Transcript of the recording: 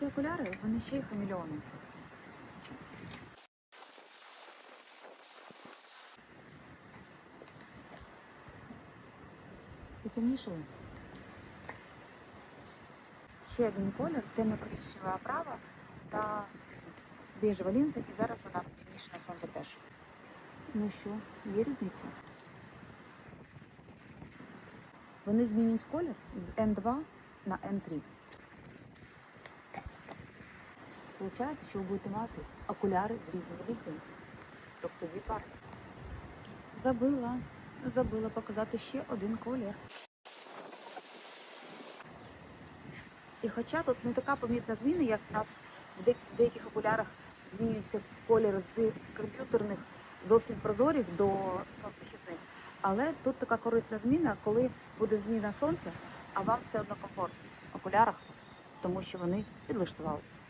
ці окуляри, вони ще й хамільони. Потемнішали. Ще один колір, темно-коричнева оправа та бежева лінза, і зараз вона темніша на сонце теж. Ну що, є різниця? Вони змінюють колір з N2 на N3. Получається, що ви будете мати окуляри з різними лінзами. Тобто дві пари. Забила, забила показати ще один колір. І хоча тут не така помітна зміна, як в нас в деяких окулярах змінюється колір з комп'ютерних зовсім прозорих до сонцезахисних. Але тут така корисна зміна, коли буде зміна сонця, а вам все одно комфортно в окулярах, тому що вони підлаштувалися.